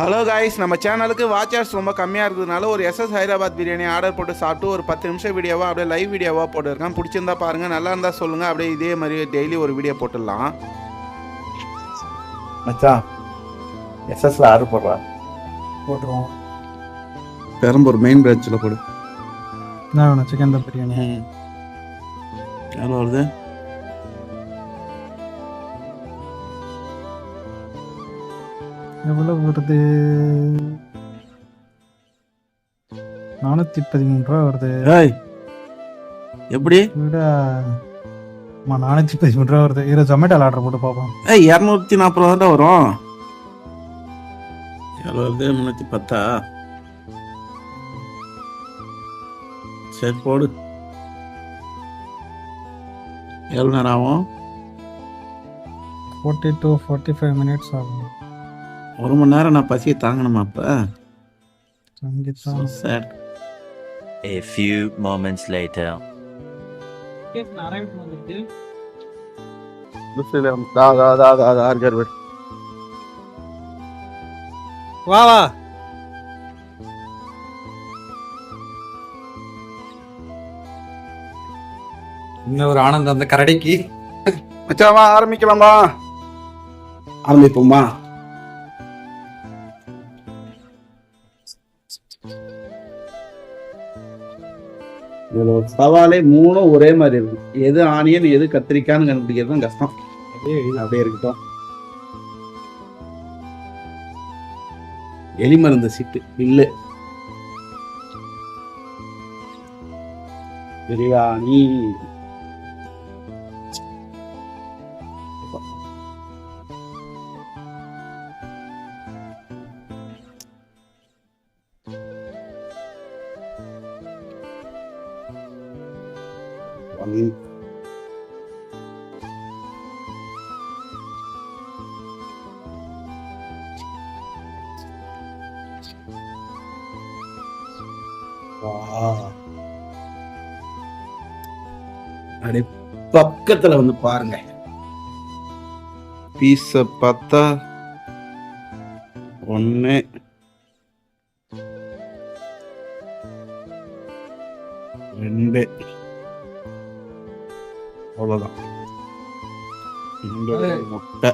Hello guys நம்ம சேனலுக்கு watchers ரொம்ப கம்மியாக இருக்கிறதுனால ஒரு எஸ்எஸ் ஹைதராபாத் பிரியாணி ஆர்டர் போட்டு சாப்பிட்டு ஒரு பத்து நிமிஷம் வீடியோவாக அப்படியே லைவ் வீடியோவாக போட்டுருக்கேன். பிடிச்சிருந்தா பாருங்கள் நல்லா இருந்தால் சொல்லுங்கள் அப்படியே இதே மாதிரி டெய்லி ஒரு வீடியோ போட்டுடலாம். மச்சான் எஸ்எஸ்ல ஆர்டர் போடுறா. போட்டுருவோம். பெரம்பூர் மெயின் பிரான்ச்சில் போடு. என்ன வேணும் சிக்கன் தம் பிரியாணி எவ்வளோ வருது? எவ்வளோ வருது? நானூற்றி பதிமூணு ரூபா வருது. ஏய் எப்படி? ஆமா நானூற்றி பதிமூணு ரூபா வருது. இரு ஜொமேட்டோவில் ஆர்டர் போட்டு பார்ப்போம் ஏய் இரநூத்தி நாற்பது ரூபா தான் வரும். எவ்வளோ வருது முந்நூற்றி பத்தா? சரி போடு. எவ்வளோ நேரம் ஆகும்? Forty to forty five minutes ஆகும். ஒரு மணி நேரம் நான் பசியை தாங்கணுமா அப்போ? Sad A few moments later. வா வா இன்னும் ஒரு ஆனந்தம் அந்த கரடிக்கு? மச்சாவா ஆரம்பிக்கலாமா ஆரம்பிப்போமா சவாலே மூணும் ஒரே மாதிரி இருக்கும் எது ஆனியன் எது கத்திரிக்கான்னு கண்டுபிடிக்கிறது தான் கஷ்டம். அப்படியே இருக்கட்டும். எலி மருந்து சிட்டு இல்லை பிரியாணி ஒன் அப்படி பக்கத்துல வந்து பாருங்க. பீஸ பார்த்தா ஒன்று ரெண்டு. அவ்வளோதான் இந்த முட்டை.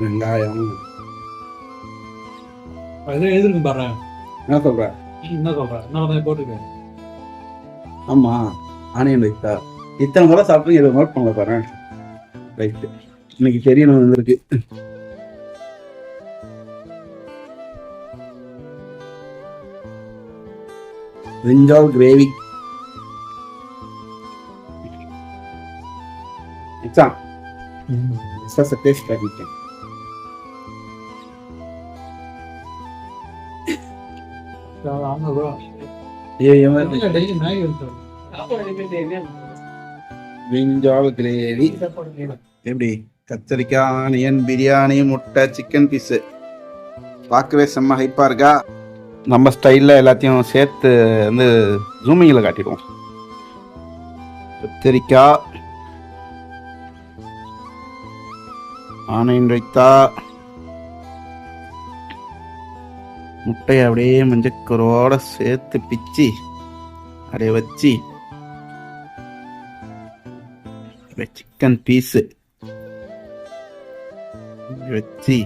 வெங்காயம். அது எழுதுங்க பாரு. என்ன சொல்ற? என்ன சொல்ற? என்ன போட்டுருக்கேன் ஆமா ஆனியன் ரைத்தா இத்தனை முறை சாப்பிட்டு இதை நோட் பண்ணல பாரு. ரைட்டு இன்னைக்கு தெரியணும் வந்திருக்கு. பிரிஞ்சால் கிரேவி மேகி எடுத்து பிரிஞ்சால் கிரேவி எப்படி கத்திரிக்காய் ஆனியன் பிரியாணி முட்டை சிக்கன் பீஸு பார்க்கவே செம்ம ஹைப்பாக இருக்கா நம்ம ஸ்டைலில் எல்லாத்தையும் சேர்த்து வந்து ஜூமிங்கில் காட்டிடுவோம். கத்திரிக்காய் ஆனையின் ரைத்தா முட்டையை அப்படியே மஞ்சக்கரோட சேர்த்து பிச்சு அப்படியே வச்சு சிக்கன் பீஸு வச்சு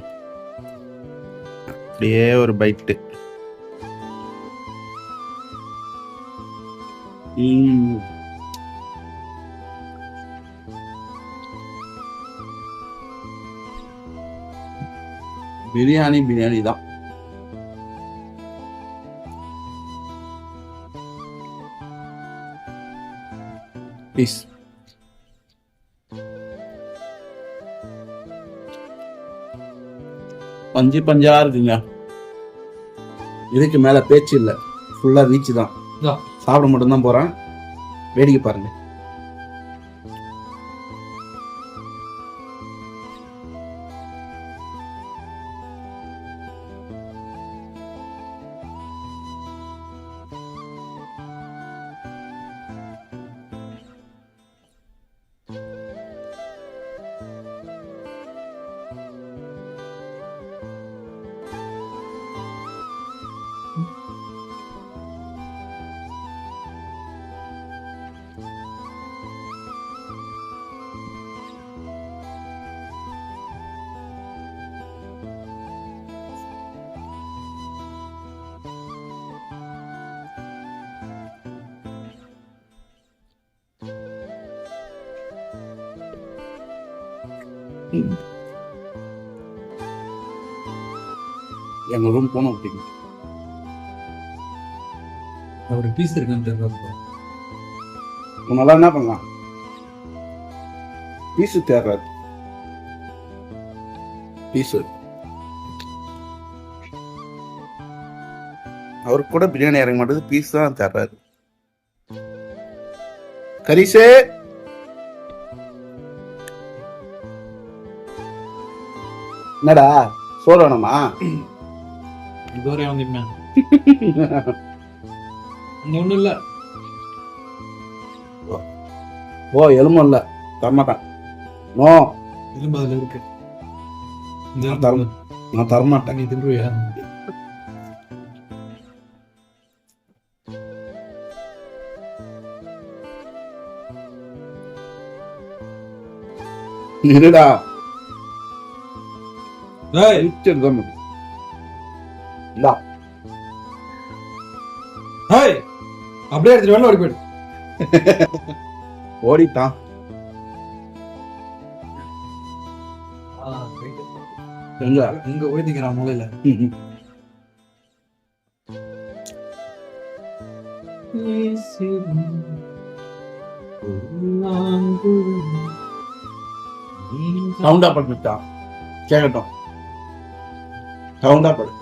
அப்படியே ஒரு பைட்டு பிரியாணி பிரியாணி தான். பீஸ் பஞ்சு பஞ்சா இருக்குங்க. இதுக்கு மேல பேச்சு இல்லை. ஃபுல்லா ரீச் தான். சாப்பிட மட்டும்தான் போகிறேன் வேடிக்கை பாருங்கள் ரூம் போனோம் அப்படின்னு ஒரு பீஸ் இருக்குன்னு தெரியல உன்னால என்ன பண்ணலாம்? பீஸு தேர்றாரு. பீஸு அவருக்கு கூட பிரியாணி இறங்க மாட்டேது பீஸ் தான் தர்றாரு. கரிசே! என்னடா சோறு வேணுமா இதுவரை அங்க ஒண்ணும் இல்ல. ஓ எலும்பும் இல்லை. தரமாட்டேன். நோ. எலும்பு அதுல இருக்கு. நான் தர நான் தரமாட்டேன். நீ தின்றுவியா இருடா. பிக்சர் தான் இந்தா. ஏய் அப்படியே எடுத்துட்டு வெளில ஓடி போயிடு. ஓடிட்டான் எங்க? இங்க போய் நிக்கிறான் மூலையில. சவுண்டா பண்ணிட்டான் கேட்கட்டும் சவுண்டா படு.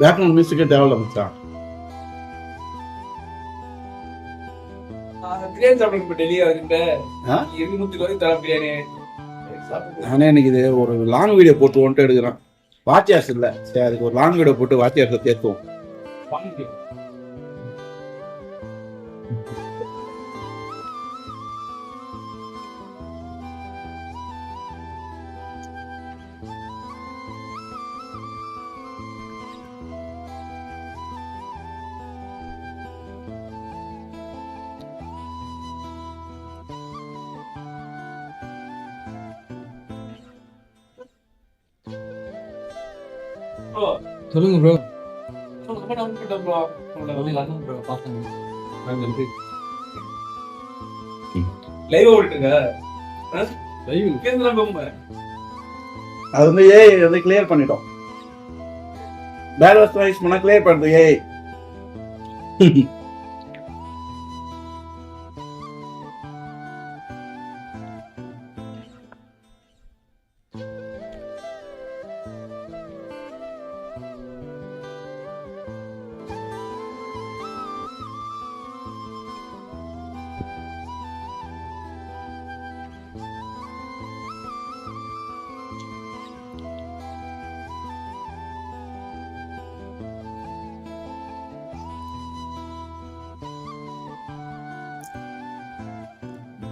பேக்ரவுண்ட் மியூசிக்கே தேவையில்ல மச்சான் நானே எனக்கு இது ஒரு லாங் வீடியோ போட்டு வந்துட்டு எடுக்கிறேன். வாட்சியாஸ் இல்லை. சரி அதுக்கு ஒரு லாங் வீடியோ போட்டு வாட்சியாஸை சேர்த்துவோம் சொல்லுங்க ப்ரோ ப்ரோ ப்ரோ பார்த்தேன் லைவ் ஓடிட்டுங்க லைவ் கேந்திரா பொம்மை அது வந்து ஏய் வந்து கிளியர் பண்ணிட்டோம். பேட் வாஸ் பண்ணா கிளியர் பண்ணுறது ஏய்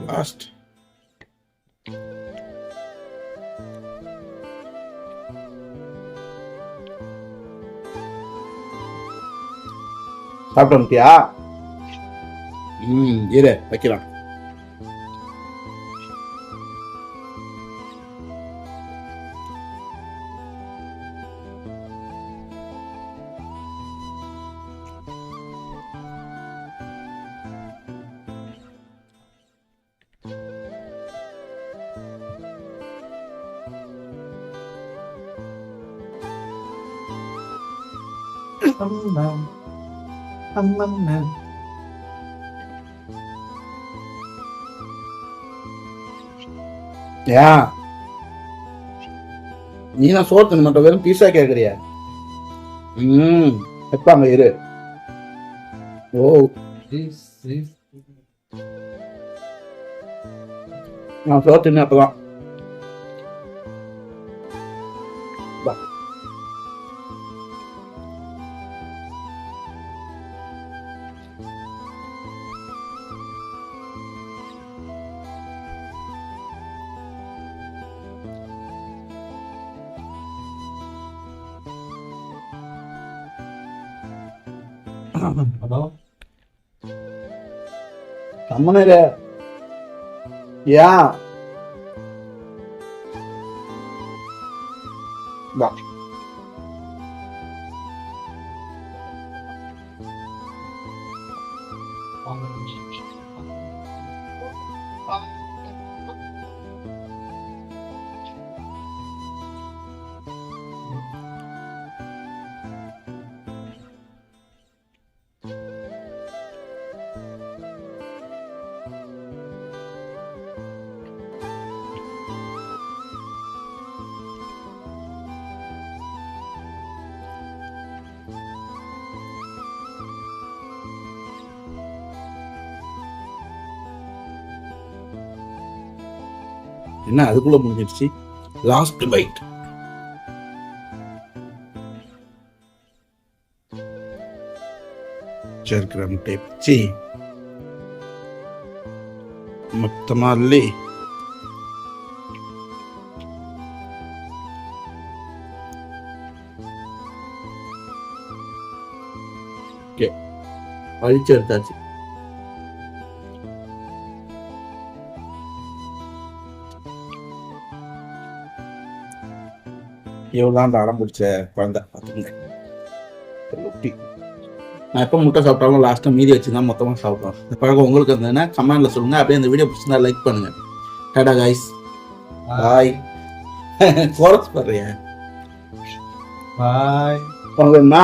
லாஸ்ட் சாப்பிட்டு வந்துட்டியா ம் இரு வைக்கலாம் ஏன் நீ நான் சோறு தின்ன மாட்டோம் வெறும் பீஸா கேக்குறியா? ம் வைப்பாங்க இரு. ஓ. நான் சோறு தின்ன அப்பதான். തമ്മനര് യാ. ബാക്കി என்ன? அதுக்குள்ள முடிஞ்சிருச்சு. லாஸ்ட் பைட் சேர்க்கிற முட்டையை பிச்சு மொத்தமா அள்ளி அழிச்சு இவ்வளோதான் அந்த அடம் பிடிச்ச குழந்தை. நான் எப்போ முட்டை சாப்பிட்டாலும் லாஸ்ட்டாக மீதி வச்சு தான் மொத்தமாக சாப்பிடுவேன். இந்த பழக்கம் உங்களுக்கு இருந்ததுன்னா கமெண்ட்ல சொல்லுங்க. அப்படியே இந்த வீடியோ பிடிச்சிருந்தா லைக் பண்ணுங்க. டாடா காய்ஸ் பாய் கோரஸ் பாடுறியா பாய் என்ன